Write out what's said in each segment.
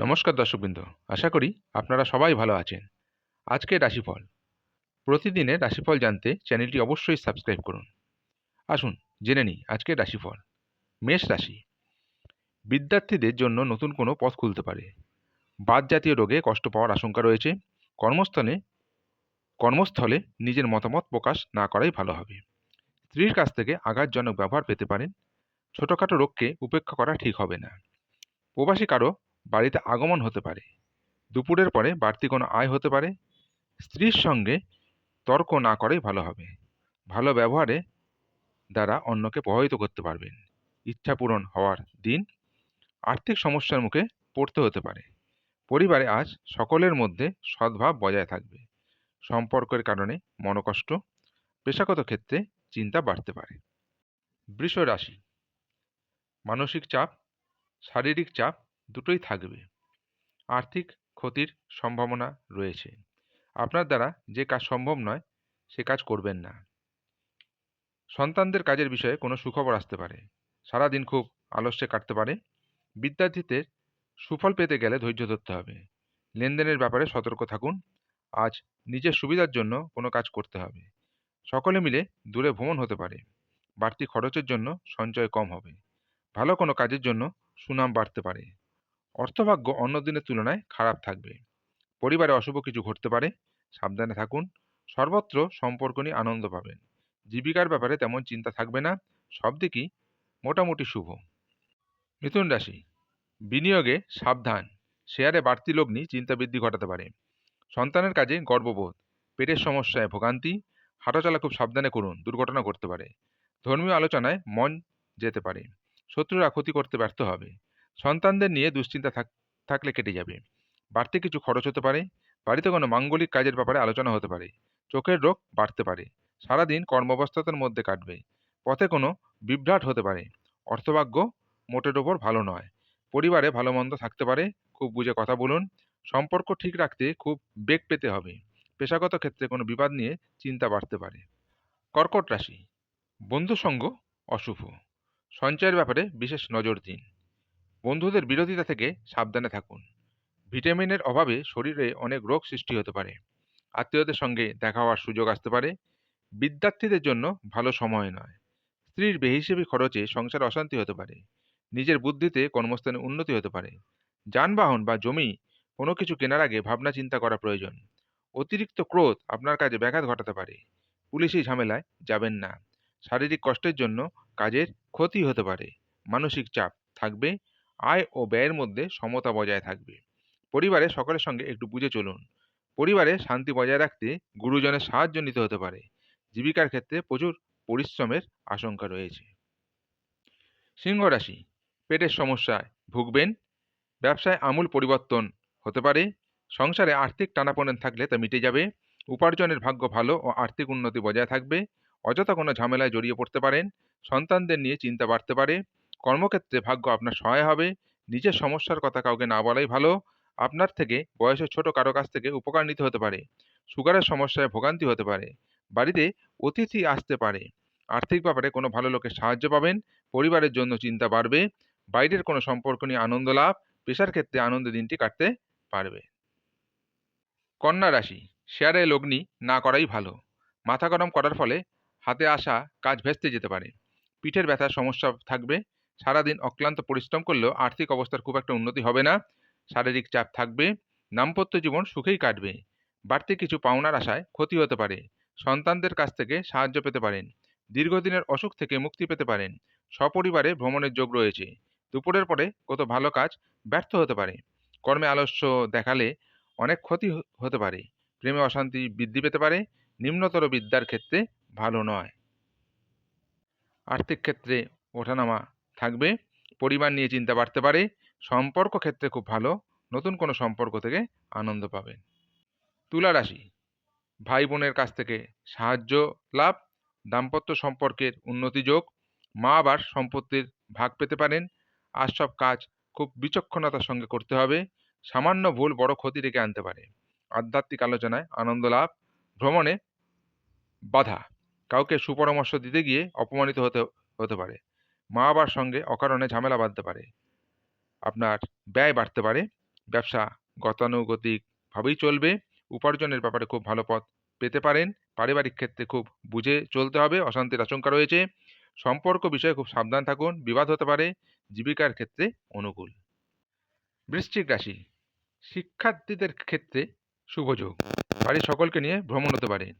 নমস্কার দর্শকবৃন্দ, আশা করি আপনারা সবাই ভালো আছেন। আজকে রাশিফল। প্রতিদিনের রাশিফল জানতে চ্যানেলটি অবশ্যই সাবস্ক্রাইব করুন। আসুন, জেনে নিই আজকের রাশিফল। মেষ রাশি। বিদ্যার্থীদের জন্য নতুন কোনো পথ খুলতে পারে। বাদ জাতীয় রোগে কষ্ট পাওয়ার আশঙ্কা রয়েছে। কর্মস্থলে কর্মস্থলে নিজের মতামত প্রকাশ না করাই ভালো হবে। স্ত্রীর কাছ থেকে আঘাতজনক ব্যবহার পেতে পারেন। ছোটোখাটো রোগকে উপেক্ষা করা ঠিক হবে না। প্রবাসী কারও বাড়িতে আগমন হতে পারে। দুপুরের পরে বাড়তি কোনো আয় হতে পারে। স্ত্রীর সঙ্গে তর্ক না করাই ভালো হবে। ভালো ব্যবহারে দ্বারা অন্যকে প্রভাবিত করতে পারবেন। ইচ্ছা পূরণ হওয়ার দিন আর্থিক সমস্যার মুখে পড়তে হতে পারে। পরিবারে আজ সকলের মধ্যে সদ্ভাব বজায় থাকবে। সম্পর্কের কারণে মনকষ্ট, পেশাগত ক্ষেত্রে চিন্তা বাড়তে পারে। বৃষ রাশি। মানসিক চাপ, শারীরিক চাপ দুটোই থাকবে। আর্থিক ক্ষতির সম্ভাবনা রয়েছে। আপনার দ্বারা যে কাজ সম্ভব নয়, সে কাজ করবেন না। সন্তানদের কাজের বিষয়ে কোনো সুখবর আসতে পারে। সারাদিন খুব আলস্যে কাটতে পারে। বিদ্যার্থীদের সুফল পেতে গেলে ধৈর্য ধরতে হবে। লেনদেনের ব্যাপারে সতর্ক থাকুন। আজ নিজের সুবিধার জন্য কোনো কাজ করতে হবে। সকলে মিলে দূরে ভ্রমণ হতে পারে। বাড়তি খরচের জন্য সঞ্চয় কম হবে। ভালো কোনো কাজের জন্য সুনাম বাড়তে পারে। অর্থভাগ্য অন্য দিনের তুলনায় খারাপ থাকবে। পরিবারে অশুভ কিছু ঘটতে পারে, সাবধানে থাকুন, সর্বত্র সম্পর্ক নিয়ে আনন্দ পাবেন। জীবিকার ব্যাপারে তেমন চিন্তা থাকবে না, সব দিকই মোটামুটি শুভ। মিথুন রাশি, বিনিয়োগে সাবধান, শেয়ারে বাড়তি লগ্নি চিন্তা বৃদ্ধি ঘটাতে পারে। সন্তানের কাজে গর্ববোধ, পেটের সমস্যায় ভোগান্তি, হাঁটাচলা খুব সাবধানে করুন, দুর্ঘটনা ঘটতে পারে। ধর্মীয় আলোচনায় মন যেতে পারে, শত্রুরা ক্ষতি করতে ব্যর্থ হবে। সন্তানদের নিয়ে দুশ্চিন্তা থাকলে কেটে যাবে। বাড়তি কিছু খরচ হতে পারে, বাড়িতে কোনো মাঙ্গলিক কাজের ব্যাপারে আলোচনা হতে পারে, চোখের রোগ বাড়তে পারে, সারাদিন কর্মব্যস্ততার মধ্যে কাটবে, পথে কোনো বিভ্রাট হতে পারে, অর্থভাগ্য মোটের ওপর ভালো নয়, পরিবারে ভালো মন্দ থাকতে পারে, খুব বুঝে কথা বলুন, সম্পর্ক ঠিক রাখতে খুব বেগ পেতে হবে, পেশাগত ক্ষেত্রে কোনো বিবাদ নিয়ে চিন্তা বাড়তে পারে। কর্কট রাশি বন্ধু সঙ্গ অশুভ, সঞ্চয়ের ব্যাপারে বিশেষ নজর দিন। বন্ধুদের বিরোধিতা থেকে সাবধানে থাকুন। ভিটামিনের অভাবে শরীরে অনেক রোগ সৃষ্টি হতে পারে। আত্মীয়দের সঙ্গে দেখা হওয়ার সুযোগ আসতে পারে। বিদ্যার্থীদের জন্য ভালো সময় নয়। স্ত্রীর বেহিসেবি খরচে সংসার অশান্তি হতে পারে। নিজের বুদ্ধিতে কর্মস্থানে উন্নতি হতে পারে। যানবাহন বা জমি কোনো কিছু কেনার আগে ভাবনা চিন্তা করা প্রয়োজন। অতিরিক্ত ক্রোধ আপনার কাজে ব্যাঘাত ঘটাতে পারে। পুলিশি ঝামেলায় যাবেন না। শারীরিক কষ্টের জন্য কাজের ক্ষতি হতে পারে। মানসিক চাপ থাকবে। আয় ও ব্যয়ের মধ্যে সমতা বজায় থাকবে। পরিবারে সকলের সঙ্গে একটু বুঝে চলুন। পরিবারে শান্তি বজায় রাখতে গুরুজনের সাহায্য নিতে হতে পারে। জীবিকার ক্ষেত্রে প্রচুর পরিশ্রমের আশঙ্কা রয়েছে। সিংহ রাশি, পেটের সমস্যায় ভুগবেন। ব্যবসায় আমূল পরিবর্তন হতে পারে। সংসারে আর্থিক টানাপোড়েন থাকলে তা মিটে যাবে। উপার্জনের ভাগ্য ভালো ও আর্থিক উন্নতি বজায় থাকবে। অযথা কোনো ঝামেলায় জড়িয়ে পড়তে পারেন। সন্তানদের নিয়ে চিন্তা বাড়তে পারে। কর্মক্ষেত্রে ভাগ্য আপনার সহায় হবে। নিজের সমস্যার কথা কাউকে না বলাই ভালো। আপনার থেকে বয়সের ছোট কারও কাছ থেকে উপকার নিতে হতে পারে। সুগারের সমস্যায় ভোগান্তি হতে পারে। বাড়িতে অতিথি আসতে পারে। আর্থিক ব্যাপারে কোনো ভালো লোকের সাহায্য পাবেন। পরিবারের জন্য চিন্তা বাড়বে। বাইরের কোনো সম্পর্ক নিয়ে আনন্দ লাভ। পেশার ক্ষেত্রে আনন্দ দিনটি কাটতে পারবে। কন্যা রাশি, শেয়ারে লগ্নি না করাই ভালো। মাথা গরম করার ফলে হাতে আসা কাজ ভেস্তে যেতে পারে। পিঠের ব্যথার সমস্যা থাকবে। সারাদিন অক্লান্ত পরিশ্রম করলেও আর্থিক অবস্থার খুব একটা উন্নতি হবে না। শারীরিক চাপ থাকবে, দাম্পত্য জীবন সুখেই কাটবে, বাড়তি কিছু পাওনার আশায় ক্ষতি হতে পারে, সন্তানদের কাছ থেকে সাহায্য পেতে পারেন, দীর্ঘদিনের অসুখ থেকে মুক্তি পেতে পারেন, সপরিবারে ভ্রমণের যোগ রয়েছে, দুপুরের পরে কত ভালো কাজ ব্যর্থ হতে পারে, কর্মে আলস্য দেখালে অনেক ক্ষতি হতে পারে, প্রেমে অশান্তি বৃদ্ধি পেতে পারে, নিম্নতর বিদ্যার ক্ষেত্রে ভালো নয়। আর্থিক ক্ষেত্রে ওঠানামা থাকবে, পরিবার নিয়ে চিন্তা বাড়তে পারে, সম্পর্ক ক্ষেত্রে খুব ভালো, নতুন কোনো সম্পর্ক থেকে আনন্দ পাবেন। তুলা রাশি ভাই বোনের কাছ থেকে সাহায্য লাভ, দাম্পত্য সম্পর্কের উন্নতি যোগ, মা আবার সম্পত্তির ভাগ পেতে পারেন, আর সব কাজ খুব বিচক্ষণতার সঙ্গে করতে হবে, সামান্য ভুল বড় ক্ষতি রেখে আনতে পারে। আধ্যাত্মিক আলোচনায় আনন্দ লাভ, ভ্রমণে বাধা, কাউকে সুপরামর্শ দিতে গিয়ে অপমানিত হতে হতে পারে। মা বাবার সঙ্গে অকারণে ঝামেলা বাঁধতে পারে। আপনার ব্যয় বাড়তে পারে। ব্যবসা গতানুগতিকভাবেই চলবে। উপার্জনের ব্যাপারে খুব ভালো পথ পেতে পারেন। পারিবারিক ক্ষেত্রে খুব বুঝে চলতে হবে। অশান্তির আশঙ্কা রয়েছে। সম্পর্ক বিষয়ে খুব সাবধান থাকুন। বিবাদ হতে পারে। জীবিকার ক্ষেত্রে অনুকূল। বৃশ্চিক রাশি। শিক্ষার্থীদের ক্ষেত্রে শুভযোগ বাড়ির সকলকে নিয়ে ভ্রমণ হতে পারে।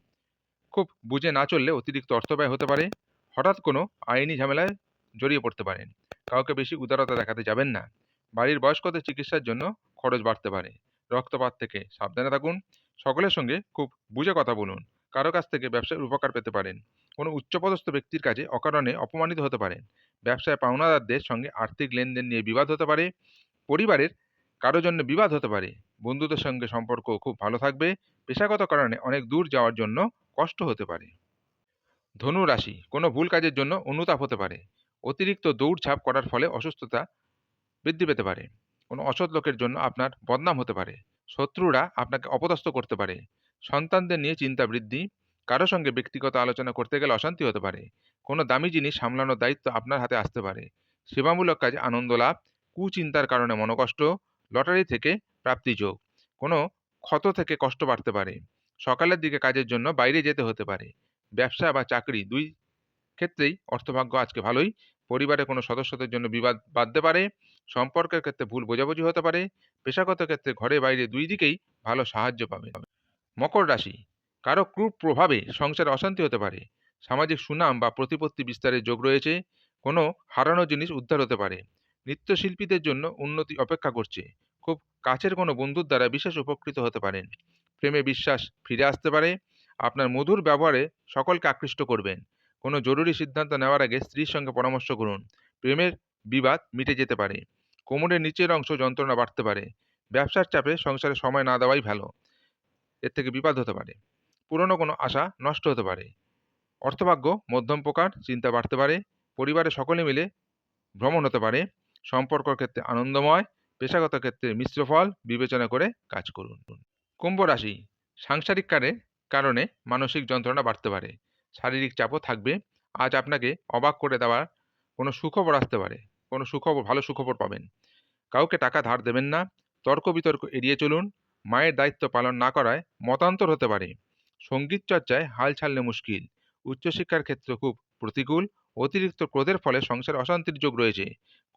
খুব বুঝে না চললে অতিরিক্ত অর্থ ব্যয় হতে পারে। হঠাৎ কোনো আইনি ঝামেলায় জড়িয়ে পড়তে পারেন। কাউকে বেশি উদারতা দেখাতে যাবেন না। বাড়ির বয়স্কদের চিকিৎসার জন্য খরচ বাড়তে পারে। রক্তপাত থেকে সাবধানে থাকুন। সকলের সঙ্গে খুব বুঝে কথা বলুন। কারও কাছ থেকে ব্যবসার উপকার পেতে পারেন। কোনো উচ্চপদস্থ ব্যক্তির কাছে অকারণে অপমানিত হতে পারেন। ব্যবসায় পাওনাদারদের সঙ্গে আর্থিক লেনদেন নিয়ে বিবাদ হতে পারে। পরিবারের কারও জন্য বিবাদ হতে পারে। বন্ধুদের সঙ্গে সম্পর্ক খুব ভালো থাকবে। পেশাগত কারণে অনেক দূর যাওয়ার জন্য কষ্ট হতে পারে। ধনু রাশি, কোনো ভুল কাজের জন্য অনুতাপ হতে পারে। অতিরিক্ত দৌড়ঝাঁপ করার ফলে অসুস্থতা বৃদ্ধি পেতে পারে। কোনো অসৎ লোকের জন্য আপনার বদনাম হতে পারে। শত্রুরা আপনাকে অপদস্থ করতে পারে। সন্তানদের নিয়ে চিন্তা বৃদ্ধি, কারও সঙ্গে ব্যক্তিগত আলোচনা করতে গেলে অশান্তি হতে পারে। কোনো দামি জিনিস সামলানোর দায়িত্ব আপনার হাতে আসতে পারে। সেবামূলক কাজে আনন্দ লাভ, কুচিন্তার কারণে মনোকষ্ট, লটারি থেকে প্রাপ্তি যোগ, কোনো ক্ষত থেকে কষ্ট বাড়তে পারে। সকালের দিকে কাজের জন্য বাইরে যেতে হতে পারে। ব্যবসা বা চাকরি দুই ক্ষেত্রেই অর্থভাগ্য আজকে ভালোই। পরিবারের কোনো সদস্যদের জন্য বিবাদ বাঁধতে পারে, সম্পর্কের ক্ষেত্রে ভুল বোঝাবুঝি হতে পারে, পেশাগত ক্ষেত্রে ঘরে বাইরে দুই দিকেই ভালো সাহায্য পাবে। মকর রাশি, কারও ক্রূপ প্রভাবে সংসারে অশান্তি হতে পারে, সামাজিক সুনাম বা প্রতিপত্তি বিস্তারের যোগ রয়েছে, কোনো হারানো জিনিস উদ্ধার হতে পারে, নৃত্যশিল্পীদের জন্য উন্নতি অপেক্ষা করছে, খুব কাছের কোনো বন্ধুর দ্বারা বিশেষ উপকৃত হতে পারেন, প্রেমে বিশ্বাস ফিরে আসতে পারে, আপনার মধুর ব্যবহারে সকলকে আকৃষ্ট করবেন কোনো জরুরি সিদ্ধান্ত নেওয়ার আগে স্ত্রীর সঙ্গে পরামর্শ করুন। প্রেমের বিবাদ মিটে যেতে পারে। কোমরের নিচের অংশ যন্ত্রণা বাড়তে পারে। ব্যবসার চাপে সংসারে সময় না দেওয়াই ভালো। এর থেকে বিবাদ হতে পারে। পুরনো কোনো আশা নষ্ট হতে পারে। অর্থভাগ্য, মধ্যম প্রকার, চিন্তা বাড়তে পারে। পরিবারের সকলে মিলে ভ্রমণ হতে পারে। সম্পর্ক ক্ষেত্রে আনন্দময়, পেশাগত ক্ষেত্রে মিশ্র ফল, বিবেচনা করে কাজ করুন। কুম্ভ রাশি, সাংসারিক কারণে মানসিক যন্ত্রণা বাড়তে পারে। শারীরিক চাপও থাকবে। আজ আপনাকে অবাক করে দেওয়ার কোনো সুখবর আসতে পারে। কোনো সুখবর, ভালো সুখবর পাবেন। কাউকে টাকা ধার দেবেন না। তর্ক বিতর্ক এড়িয়ে চলুন। মায়ের দায়িত্ব পালন না করায় মতান্তর হতে পারে। সংগীত চর্চায় হাল ছাড়লে মুশকিল। উচ্চশিক্ষার ক্ষেত্রে খুব প্রতিকূল। অতিরিক্ত ক্রোধের ফলে সংসারে অশান্তির যোগ রয়েছে।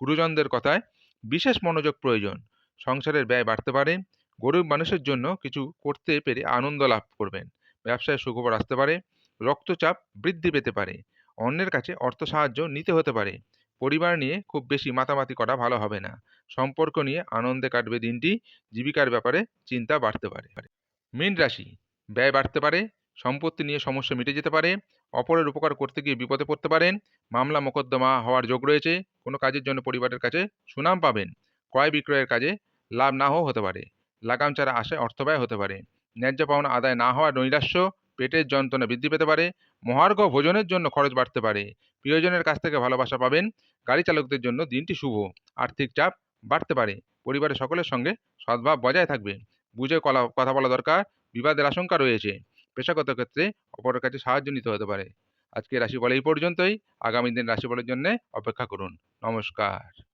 গুরুজনদের কথায় বিশেষ মনোযোগ প্রয়োজন। সংসারের ব্যয় বাড়তে পারে। গরিব মানুষের জন্য কিছু করতে পেরে আনন্দ লাভ করবেন। ব্যবসায় সুখবর আসতে পারে। রক্তচাপ বৃদ্ধি পেতে পারে। অন্যের কাছে অর্থ সাহায্য নিতে হতে পারে। পরিবার নিয়ে খুব বেশি মাতামাতি করা ভালো হবে না। সম্পর্ক নিয়ে আনন্দে কাটবে দিনটি, জীবিকার ব্যাপারে চিন্তা বাড়তে পারে। মীন রাশি, ব্যয় বাড়তে পারে, সম্পত্তি নিয়ে সমস্যা মিটে যেতে পারে, অপরের উপকার করতে গিয়ে বিপদে পড়তে পারেন মামলা মোকদ্দমা হওয়ার যোগ রয়েছে, কোনো কাজের জন্য পরিবারের কাছে সুনাম পাবেন, ক্রয় বিক্রয়ের কাজে লাভ নাও হতে পারে, লাগাম ছাড়া আশায় অর্থ ব্যয় হতে পারে, ন্যায্য পাওনা আদায় না হওয়ার নৈরাশ্য পেটের যন্ত্রণা বৃদ্ধি পেতে পারে, মহার্ঘ ভোজনের জন্য খরচ বাড়তে পারে। প্রিয়জনের কাছ থেকে ভালোবাসা পাবেন, গাড়ি চালকদের জন্য দিনটি শুভ, আর্থিক চাপ বাড়তে পারে, পরিবারের সকলের সঙ্গে সদ্ভাব বজায় থাকবে, বুঝে কলা, কথা বলা দরকার, বিবাদের আশঙ্কা রয়েছে, পেশাগত ক্ষেত্রে অপরের কাছে সাহায্য নিতে হতে পারে। আজকে রাশি বলে এই পর্যন্তই, আগামী দিন রাশি বলের জন্য অপেক্ষা করুন, নমস্কার।